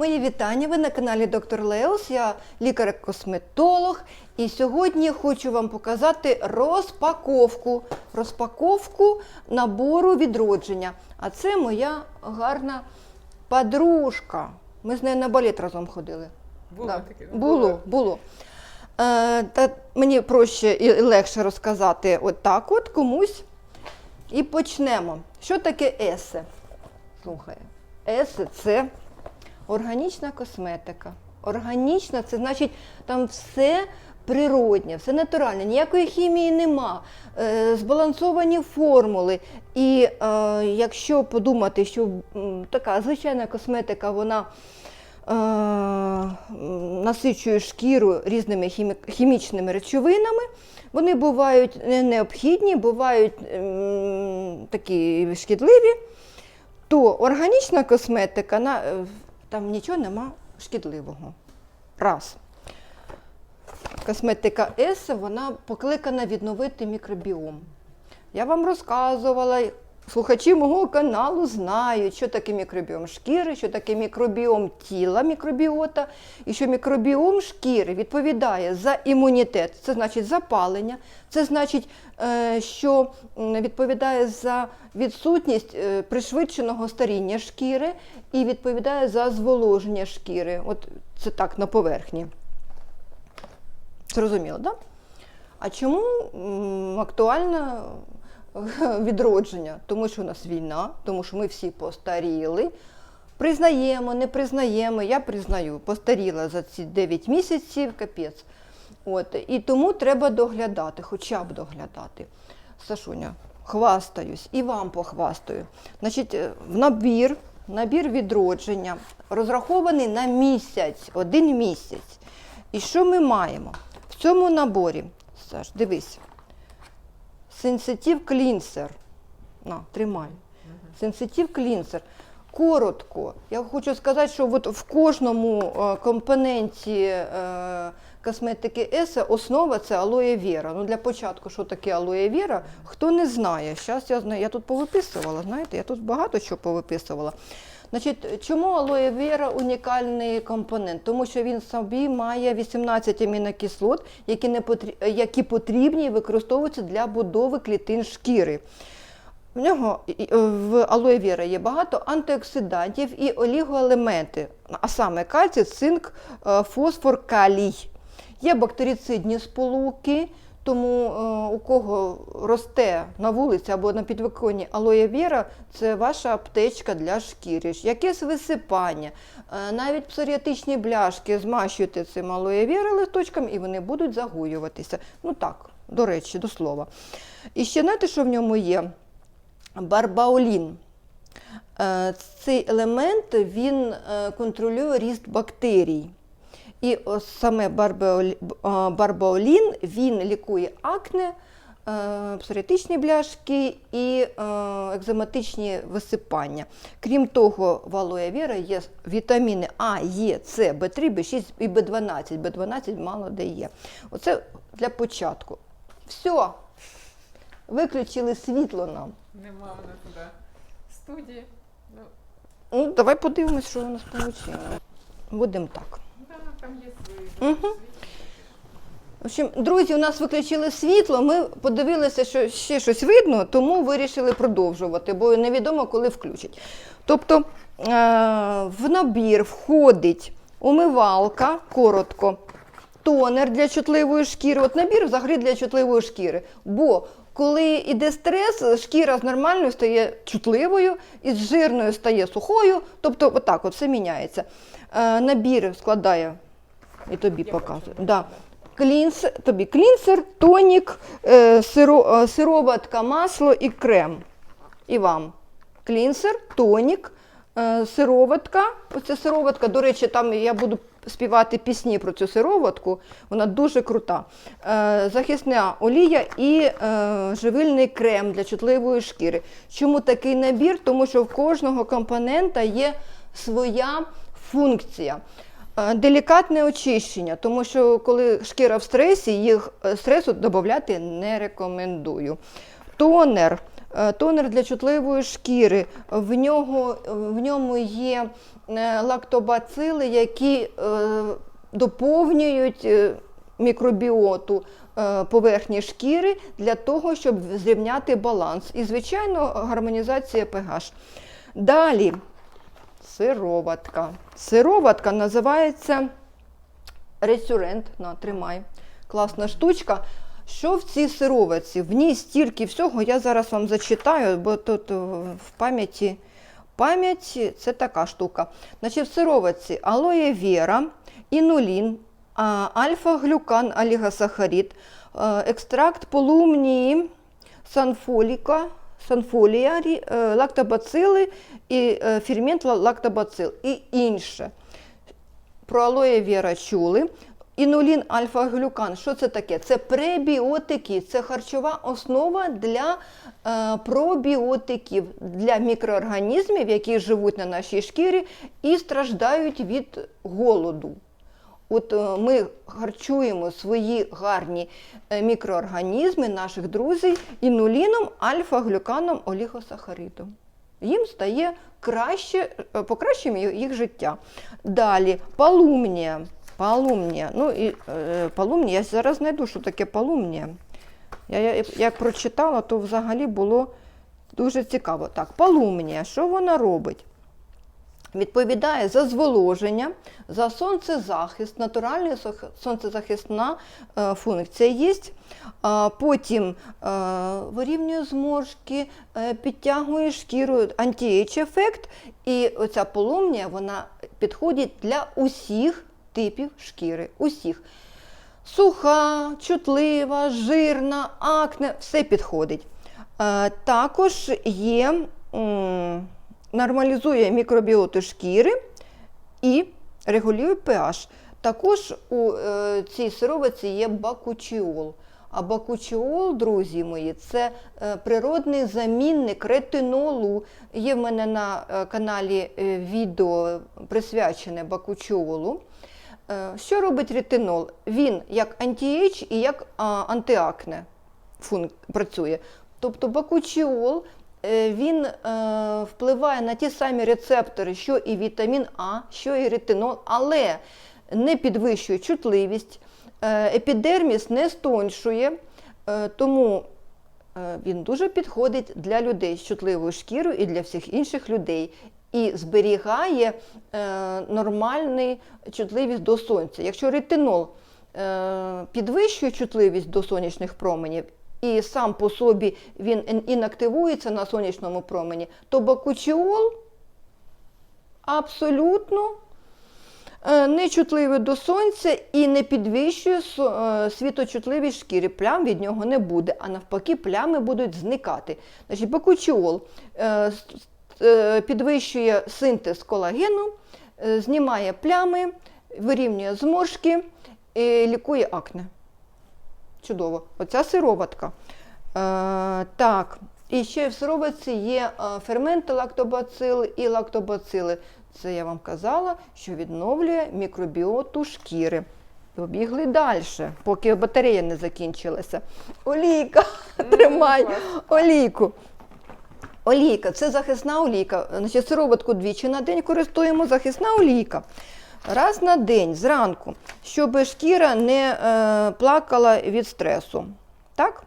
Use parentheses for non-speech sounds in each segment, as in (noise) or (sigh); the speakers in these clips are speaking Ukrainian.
Мої вітання. Ви на каналі Доктор Леос. Я лікар-косметолог. І сьогодні хочу вам показати розпаковку. Розпаковку набору відродження. А це моя гарна подружка. Ми з нею на балет разом ходили. Було Да. таке? Було, було. Е, та мені проще і легше розказати от так от комусь. І почнемо. Що таке есе? Слухай, есе це органічна косметика. Органічна це значить там все природнє, все натуральне, ніякої хімії нема, е, збалансовані формули. І е, якщо подумати, що така звичайна косметика, вона е, насичує шкіру різними хімі- хімічними речовинами. Вони бувають необхідні, бувають ем, такі шкідливі, то органічна косметика, на, е, там нічого нема шкідливого. Раз. Косметика С, вона покликана відновити мікробіом. Я вам розказувала, слухачі мого каналу знають, що таке мікробіом шкіри, що таке мікробіом тіла, мікробіота, і що мікробіом шкіри відповідає за імунітет, це значить запалення, це значить, е, що відповідає за відсутність е, пришвидшеного старіння шкіри і відповідає за зволоження шкіри. От це так на поверхні. Зрозуміло, так? Да? А чому м, актуальне (laughs) відродження? Тому що у нас війна, тому що ми всі постаріли. Признаємо, не признаємо. Я признаю, постаріла за ці 9 місяців, капець. От, і тому треба доглядати, хоча б доглядати. Сашуня, хвастаюсь і вам похвастаю. Значить, е, в набір, набір відродження розрахований на місяць, один місяць. І що ми маємо? В цьому наборі, Саш, дивись, Sensitive Cleanser. На, тримай. Sensitive Cleanser. Коротко, я хочу сказати, що от в кожному е, компоненті е, косметики Еса основа це алоє вера. Ну, для початку, що таке алоє вера, хто не знає. Зараз я я тут повиписувала, знаєте, я тут багато чого повиписувала. Значить, чому алоє вера унікальний компонент? Тому що він собі має 18 амінокислот, які, не потрі... які потрібні і використовуються для будови клітин шкіри. В нього в алоє вера є багато антиоксидантів і олігоелементи, а саме кальцій, цинк, е, фосфор, калій. Є бактерицидні сполуки, тому е, у кого росте на вулиці або на підвиконні алоє вера, це ваша аптечка для шкіри. Якесь висипання, е, навіть псоріатичні бляшки змащуйте цим алоє вера листочком і вони будуть загоюватися. Ну так, до речі, до слова. І ще знаєте, що в ньому є? Барбаолін. Е, Цей елемент він контролює ріст бактерій. І ось саме барбаолін він лікує акне, е, псоріатичні бляшки і е, екзематичні висипання. Крім того, в алоє вера є вітаміни А, Е, С, В3, В6 і В12. В12 мало де є. Оце для початку. Все. Виключили світло нам. Нема в нас туди студії. Ну, Ну, давай подивимось, що у нас вийшло. Будемо так. Мгм. В общем, друзі, у нас виключили світло. Ми подивилися, що ще щось видно, тому вирішили продовжувати, бо невідомо, коли включать. Тобто е, в набір входить умивалка, коротко, тонер для чутливої шкіри. От набір взагалі для чутливої шкіри. Бо коли йде стрес, шкіра з нормальною стає чутливою, і з жирною стає сухою. Тобто, отак от все міняється. Е, набір складає і тобі показую. Да. Клінс, тобі клінсер, тонік, е, сиро, е, сироватка, масло і крем. І вам. Клінсер, тонік, е, сироватка. Оця сироватка, до речі, там я буду співати пісні про цю сироватку. Вона дуже крута. Е, захисна олія і е, живильний крем для чутливої шкіри. Чому такий набір? Тому що в кожного компонента є своя функція. Е, Делікатне очищення, тому що коли шкіра в стресі, їх е, стресу додати не рекомендую. Тонер Е, Тонер для чутливої шкіри. В, нього, в ньому є лактобацили, які доповнюють мікробіоту поверхні шкіри для того, щоб зрівняти баланс. І, звичайно, гармонізація pH. Далі сироватка. Сироватка називається ресюрент. На, тримай. Класна штучка. Що в цій сироватці? В ній стільки всього, я зараз вам зачитаю, бо тут е, в пам'яті. Пам'ять це така штука. Значить, в сироватці алоє вера, інулін, альфа-глюкан, олігосахарид, е, екстракт полумнії, санфоліка, санфолія, е, лактобацили і е, фермент лактобацил і інше. Про алоє вера чули. Інулін альфа-глюкан. Що це таке? Це пребіотики, це харчова основа для е, пробіотиків, для мікроорганізмів, які живуть на нашій шкірі і страждають від голоду. От е, ми харчуємо свої гарні е, мікроорганізми, наших друзів, інуліном, альфа-глюканом, олігосахаридом. Їм стає краще, е, покращуємо їх життя. Далі палумнія. Палумнія. Ну, і, е, палумнія, я зараз знайду, що таке палумнія. Я, я як прочитала, то взагалі було дуже цікаво. Так, палумнія, що вона робить? Відповідає за зволоження, за сонцезахист, натуральна сонцезахисна е, функція є. Потім е, вирівнює зморшки, е, підтягує шкіру, антіейдж ефект. І оця полумнія вона підходить для усіх типів шкіри. Усіх. Суха, чутлива, жирна, акне, все підходить. Також є, нормалізує мікробіоту шкіри і регулює pH. Також у е, цій сировиці є бакучіол. А бакучіол, друзі мої, це е, природний замінник ретинолу. Є в мене на е, каналі відео присвячене бакучіолу. Що робить ретинол? Він як антіейдж і як антиакне працює. Тобто бакучіол він е, впливає на ті самі рецептори, що і вітамін А, що і ретинол, але не підвищує чутливість, е, епідерміс не стоншує, е, тому е, він дуже підходить для людей з чутливою шкірою і для всіх інших людей. І зберігає е, нормальний чутливість до сонця. Якщо ретинол е, підвищує чутливість до сонячних променів, і сам по собі він інактивується на сонячному промені, то бакучіол абсолютно е, не чутливий до сонця і не підвищує е, світочутливість шкіри. Плям від нього не буде, а навпаки, плями будуть зникати. Значить, бакучіол е, підвищує синтез колагену, знімає плями, вирівнює зморшки, і лікує акне. Чудово. Оця сироватка. Е, так, і ще в сироватці є е, ферменти лактобацили і лактобацили. Це я вам казала, що відновлює мікробіоту шкіри. Побігли далі, поки батарея не закінчилася. Олійка, тримай олійку. Олійка це захисна олійка. Значить, сироватку двічі на день користуємо захисна олійка. Раз на день зранку, щоб шкіра не е, плакала від стресу. Так?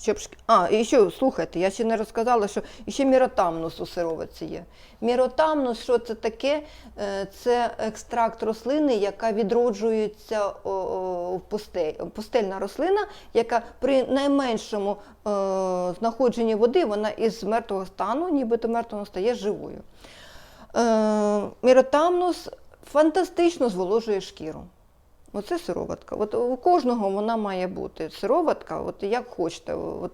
Щоб А, і ще слухайте, я ще не розказала, що ще міротамнус у сировиці є. Міротамнус, що це таке? Е, Це екстракт рослини, яка відроджується в пустель, пустельна рослина, яка при найменшому е, знаходженні води вона із мертвого стану, нібито мертвого стає живою. Е, міротамнус фантастично зволожує шкіру. Оце сироватка. От у кожного вона має бути сироватка, от як хочете. От,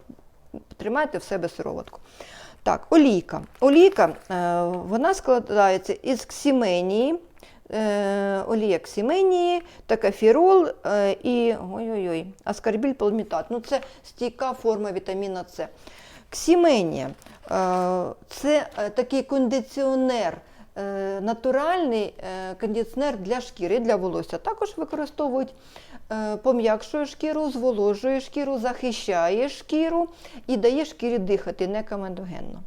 тримайте в себе сироватку. Так, олійка. Олійка е, вона складається із ксіменії, е, олія ксіменії, такафірол і ой-ой-ой, аскарбіль палмітат. Ну, це стійка форма вітаміна С. Ксіменія це е, такий кондиціонер е, натуральний е, кондиціонер для шкіри, для волосся. Також використовують е, пом'якшує шкіру, зволожує шкіру, захищає шкіру і дає шкірі дихати не комедогенно.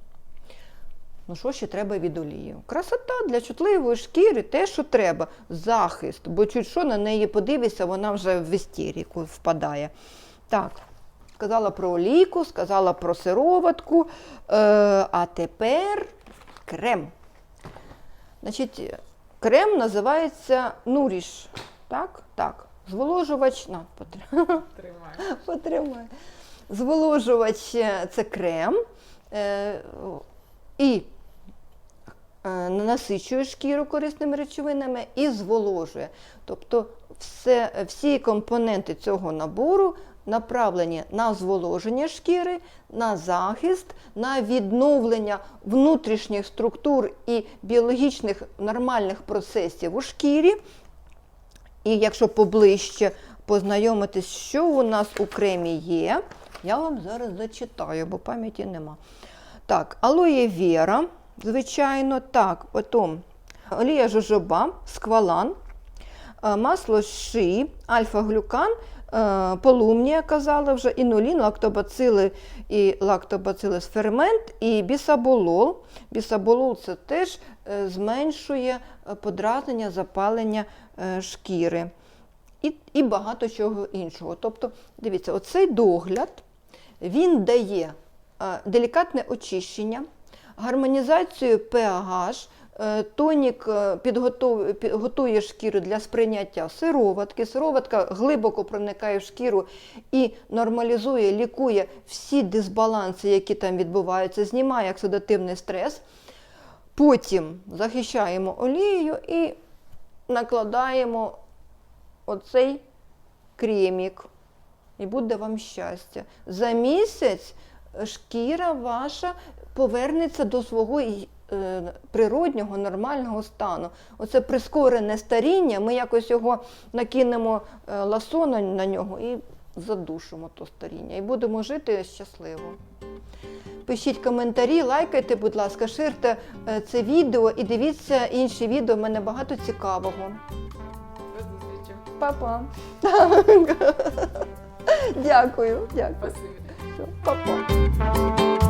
Ну, що ще треба від олії? Красота для чутливої шкіри, те, що треба. Захист, бо чуть що на неї подивишся, вона вже в істерику впадає. Так, сказала про олійку, сказала про сироватку, е, а тепер крем. Значить, крем називається Нуріш. Так? Так. Зволожувач. На, потр- Тримай. (laughs) Потримай. Зволожувач е, це крем е, і е, насичує шкіру корисними речовинами і зволожує. Тобто все, всі компоненти цього набору направлені на зволоження шкіри, на захист, на відновлення внутрішніх структур і біологічних нормальних процесів у шкірі. І якщо поближче познайомитись, що у нас у кремі є, я вам зараз зачитаю, бо пам'яті нема. Так, алоє вера, звичайно, так, потім олія жожоба, сквалан, е, масло ши, альфа-глюкан, полумнія, казала вже, інулін, лактобацили і лактобацилис фермент, і бісаболол. Бісаболол це теж е, зменшує е, подразнення, запалення е, шкіри. І, і багато чого іншого. Тобто, дивіться, оцей догляд він дає е, делікатне очищення, гармонізацію pH, е, тонік е, підготов- готує шкіру для сприйняття сироватки. Сироватка глибоко проникає в шкіру і нормалізує, лікує всі дисбаланси, які там відбуваються, знімає оксидативний стрес. Потім захищаємо олією і накладаємо оцей кремік. І буде вам щастя. За місяць шкіра ваша повернеться до свого е, природнього, нормального стану. Оце прискорене старіння, ми якось його накинемо е, ласо на, нього і задушимо то старіння. І будемо жити щасливо. Пишіть коментарі, лайкайте, будь ласка, ширте е, це відео і дивіться інші відео. в мене багато цікавого. Па-па. (laughs) Дякую, дякую. Па-па.